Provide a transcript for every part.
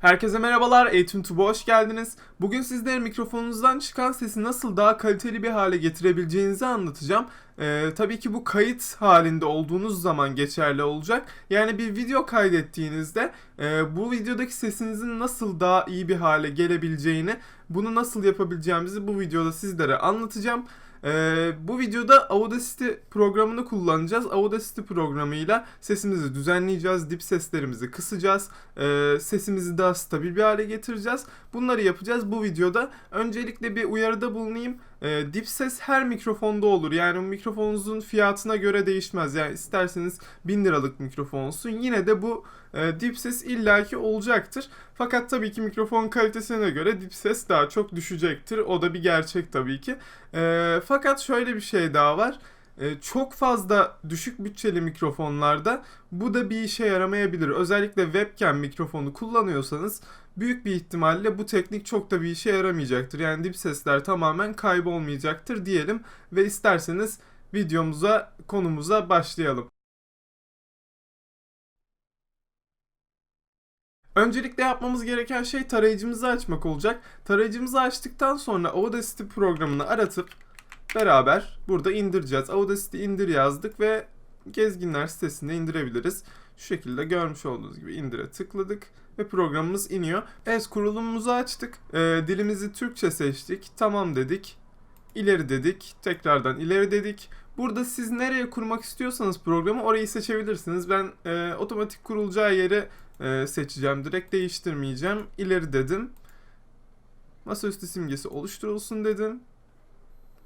Herkese merhabalar, Eğitim Tube'a hoş geldiniz. Bugün sizlere mikrofonunuzdan çıkan sesi nasıl daha kaliteli bir hale getirebileceğinizi anlatacağım. Ee, tabii ki bu kayıt halinde olduğunuz zaman geçerli olacak. Yani bir video kaydettiğinizde e, bu videodaki sesinizin nasıl daha iyi bir hale gelebileceğini, bunu nasıl yapabileceğimizi bu videoda sizlere anlatacağım. Ee, bu videoda Audacity programını kullanacağız. Audacity programıyla sesimizi düzenleyeceğiz, dip seslerimizi kısacağız, ee, sesimizi daha stabil bir hale getireceğiz. Bunları yapacağız bu videoda. Öncelikle bir uyarıda bulunayım. Ee, dip ses her mikrofonda olur. Yani mikrofonunuzun fiyatına göre değişmez. Yani isterseniz 1000 liralık mikrofon olsun. Yine de bu e, dip ses illaki olacaktır. Fakat tabii ki mikrofon kalitesine göre dip ses daha çok düşecektir. O da bir gerçek tabii ki. E, fakat şöyle bir şey daha var. E, çok fazla düşük bütçeli mikrofonlarda bu da bir işe yaramayabilir. Özellikle webcam mikrofonu kullanıyorsanız büyük bir ihtimalle bu teknik çok da bir işe yaramayacaktır. Yani dip sesler tamamen kaybolmayacaktır diyelim ve isterseniz videomuza, konumuza başlayalım. Öncelikle yapmamız gereken şey tarayıcımızı açmak olacak. Tarayıcımızı açtıktan sonra Audacity programını aratıp beraber burada indireceğiz. Audacity indir yazdık ve Gezginler sitesinde indirebiliriz. Şu şekilde görmüş olduğunuz gibi indire tıkladık ve programımız iniyor. Evet kurulumumuzu açtık. Ee, dilimizi Türkçe seçtik. Tamam dedik. İleri dedik. Tekrardan ileri dedik. Burada siz nereye kurmak istiyorsanız programı orayı seçebilirsiniz. Ben e, otomatik kurulacağı yeri e, seçeceğim. Direkt değiştirmeyeceğim. İleri dedim. Masaüstü simgesi oluşturulsun dedim.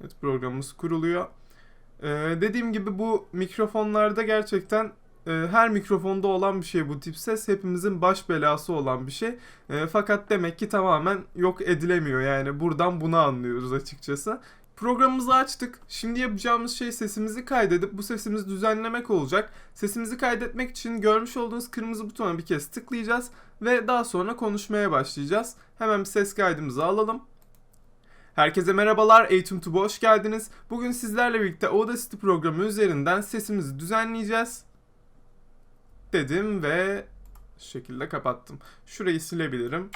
Evet programımız kuruluyor. Ee, dediğim gibi bu mikrofonlarda gerçekten e, her mikrofonda olan bir şey bu tip ses. Hepimizin baş belası olan bir şey. E, fakat demek ki tamamen yok edilemiyor. Yani buradan bunu anlıyoruz açıkçası. Programımızı açtık. Şimdi yapacağımız şey sesimizi kaydedip bu sesimizi düzenlemek olacak. Sesimizi kaydetmek için görmüş olduğunuz kırmızı butona bir kez tıklayacağız ve daha sonra konuşmaya başlayacağız. Hemen bir ses kaydımızı alalım. Herkese merhabalar, Eğitim Tube'a hoş geldiniz. Bugün sizlerle birlikte Audacity programı üzerinden sesimizi düzenleyeceğiz. Dedim ve şu şekilde kapattım. Şurayı silebilirim.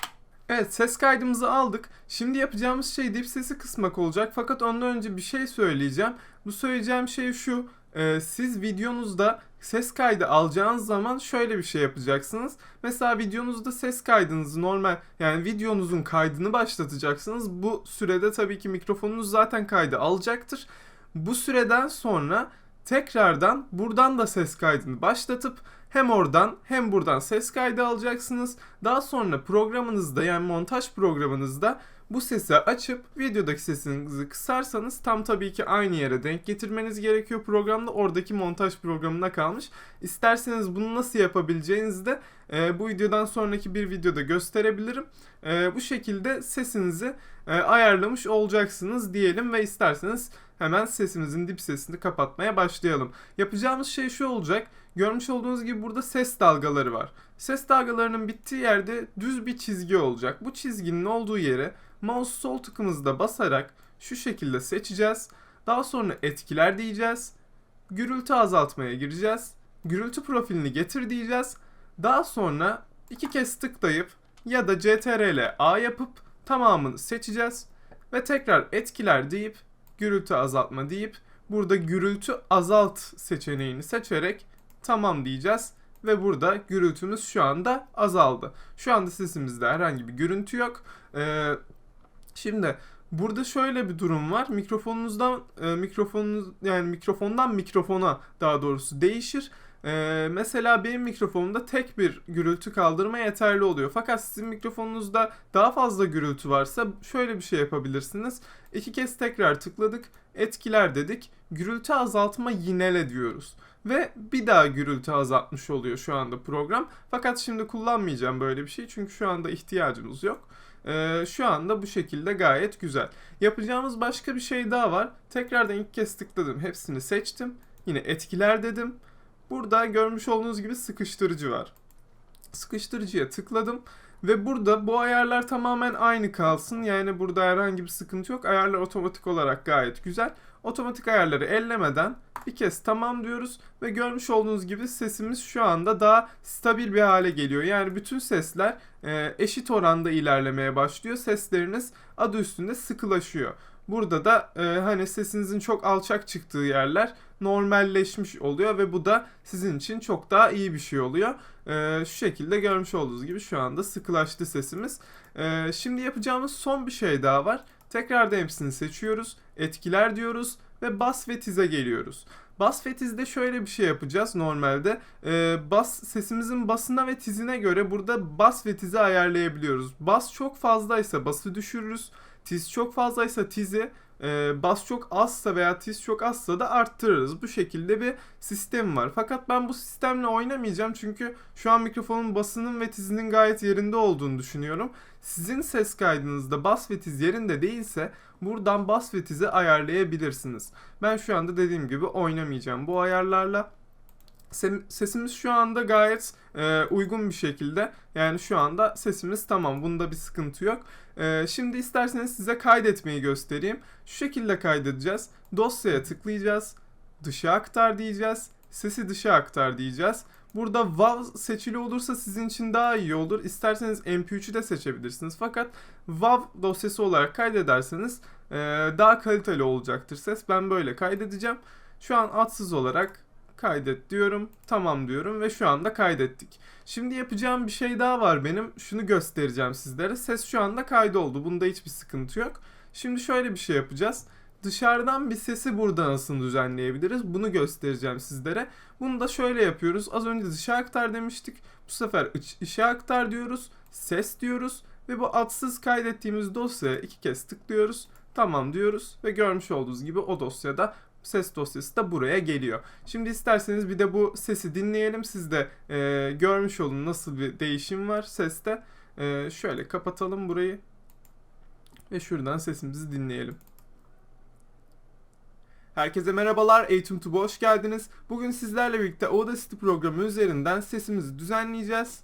Evet ses kaydımızı aldık. Şimdi yapacağımız şey dip sesi kısmak olacak. Fakat ondan önce bir şey söyleyeceğim. Bu söyleyeceğim şey şu. Ee, siz videonuzda ses kaydı alacağınız zaman şöyle bir şey yapacaksınız. Mesela videonuzda ses kaydınızı normal yani videonuzun kaydını başlatacaksınız. Bu sürede tabii ki mikrofonunuz zaten kaydı alacaktır. Bu süreden sonra tekrardan buradan da ses kaydını başlatıp hem oradan hem buradan ses kaydı alacaksınız. Daha sonra programınızda yani montaj programınızda bu sesi açıp videodaki sesinizi kısarsanız tam tabii ki aynı yere denk getirmeniz gerekiyor programda. Oradaki montaj programına kalmış. İsterseniz bunu nasıl yapabileceğinizi de e, bu videodan sonraki bir videoda gösterebilirim. E, bu şekilde sesinizi e, ayarlamış olacaksınız diyelim ve isterseniz hemen sesimizin dip sesini kapatmaya başlayalım. Yapacağımız şey şu olacak. Görmüş olduğunuz gibi burada ses dalgaları var. Ses dalgalarının bittiği yerde düz bir çizgi olacak. Bu çizginin olduğu yere mouse sol tıkımızda basarak şu şekilde seçeceğiz. Daha sonra etkiler diyeceğiz. Gürültü azaltmaya gireceğiz. Gürültü profilini getir diyeceğiz. Daha sonra iki kez tıklayıp ya da CTRL A yapıp tamamını seçeceğiz. Ve tekrar etkiler deyip gürültü azaltma deyip burada gürültü azalt seçeneğini seçerek tamam diyeceğiz ve burada gürültümüz şu anda azaldı. Şu anda sesimizde herhangi bir görüntü yok. Ee, şimdi burada şöyle bir durum var. Mikrofonunuzdan e, mikrofonunuz yani mikrofondan mikrofona daha doğrusu değişir. Ee, mesela benim mikrofonumda tek bir gürültü kaldırma yeterli oluyor. Fakat sizin mikrofonunuzda daha fazla gürültü varsa şöyle bir şey yapabilirsiniz. İki kez tekrar tıkladık. Etkiler dedik. Gürültü azaltma yinele diyoruz. Ve bir daha gürültü azaltmış oluyor şu anda program. Fakat şimdi kullanmayacağım böyle bir şey çünkü şu anda ihtiyacımız yok. Ee, şu anda bu şekilde gayet güzel. Yapacağımız başka bir şey daha var. Tekrardan ilk kez tıkladım. Hepsini seçtim. Yine etkiler dedim. Burada görmüş olduğunuz gibi sıkıştırıcı var. Sıkıştırıcıya tıkladım. Ve burada bu ayarlar tamamen aynı kalsın. Yani burada herhangi bir sıkıntı yok. Ayarlar otomatik olarak gayet güzel. Otomatik ayarları ellemeden bir kez tamam diyoruz ve görmüş olduğunuz gibi sesimiz şu anda daha stabil bir hale geliyor. Yani bütün sesler e, eşit oranda ilerlemeye başlıyor. Sesleriniz adı üstünde sıkılaşıyor. Burada da e, hani sesinizin çok alçak çıktığı yerler normalleşmiş oluyor ve bu da sizin için çok daha iyi bir şey oluyor. E, şu şekilde görmüş olduğunuz gibi şu anda sıkılaştı sesimiz. E, şimdi yapacağımız son bir şey daha var. Tekrar da hepsini seçiyoruz. Etkiler diyoruz ve bas ve tize geliyoruz. Bas ve tizde şöyle bir şey yapacağız normalde. E, bas sesimizin basına ve tizine göre burada bas ve tizi ayarlayabiliyoruz. Bas çok fazlaysa bası düşürürüz. Tiz çok fazlaysa tizi, e, bas çok azsa veya tiz çok azsa da arttırırız. Bu şekilde bir sistem var. Fakat ben bu sistemle oynamayacağım çünkü şu an mikrofonun basının ve tizinin gayet yerinde olduğunu düşünüyorum. Sizin ses kaydınızda bas ve tiz yerinde değilse buradan bas ve tizi ayarlayabilirsiniz. Ben şu anda dediğim gibi oynamayacağım bu ayarlarla. Sesimiz şu anda gayet e, uygun bir şekilde. Yani şu anda sesimiz tamam. Bunda bir sıkıntı yok. E, şimdi isterseniz size kaydetmeyi göstereyim. Şu şekilde kaydedeceğiz. Dosyaya tıklayacağız. Dışa aktar diyeceğiz. Sesi dışa aktar diyeceğiz. Burada WAV seçili olursa sizin için daha iyi olur. İsterseniz MP3'ü de seçebilirsiniz. Fakat WAV dosyası olarak kaydederseniz e, daha kaliteli olacaktır ses. Ben böyle kaydedeceğim. Şu an atsız olarak kaydet diyorum. Tamam diyorum ve şu anda kaydettik. Şimdi yapacağım bir şey daha var benim. Şunu göstereceğim sizlere. Ses şu anda kaydoldu. Bunda hiçbir sıkıntı yok. Şimdi şöyle bir şey yapacağız. Dışarıdan bir sesi burada nasıl düzenleyebiliriz? Bunu göstereceğim sizlere. Bunu da şöyle yapıyoruz. Az önce dışa aktar demiştik. Bu sefer iç, içe aktar diyoruz. Ses diyoruz. Ve bu atsız kaydettiğimiz dosyaya iki kez tıklıyoruz. Tamam diyoruz ve görmüş olduğunuz gibi o dosyada ses dosyası da buraya geliyor. Şimdi isterseniz bir de bu sesi dinleyelim. Siz de e, görmüş olun nasıl bir değişim var seste. E, şöyle kapatalım burayı. Ve şuradan sesimizi dinleyelim. Herkese merhabalar, Eğitim Tuba hoş geldiniz. Bugün sizlerle birlikte Audacity programı üzerinden sesimizi düzenleyeceğiz.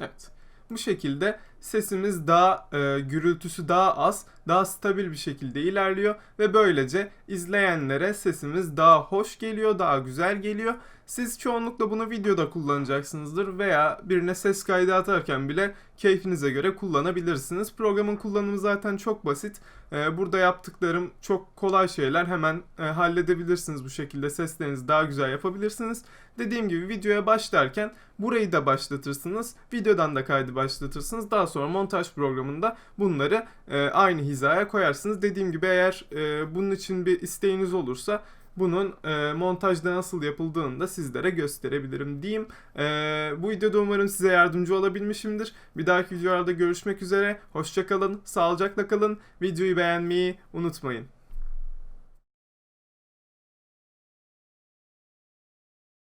Evet. Bu şekilde sesimiz daha e, gürültüsü daha az, daha stabil bir şekilde ilerliyor ve böylece izleyenlere sesimiz daha hoş geliyor, daha güzel geliyor. Siz çoğunlukla bunu videoda kullanacaksınızdır veya birine ses kaydı atarken bile keyfinize göre kullanabilirsiniz. Programın kullanımı zaten çok basit. Ee, burada yaptıklarım çok kolay şeyler. Hemen e, halledebilirsiniz bu şekilde. Seslerinizi daha güzel yapabilirsiniz. Dediğim gibi videoya başlarken burayı da başlatırsınız. Videodan da kaydı başlatırsınız. Daha sonra montaj programında bunları e, aynı hizaya koyarsınız. Dediğim gibi eğer e, bunun için bir isteğiniz olursa bunun e, montajda nasıl yapıldığını da sizlere gösterebilirim diyeyim. E, bu videoda umarım size yardımcı olabilmişimdir. Bir dahaki videolarda görüşmek üzere. Hoşçakalın, sağlıcakla kalın. Videoyu beğenmeyi unutmayın.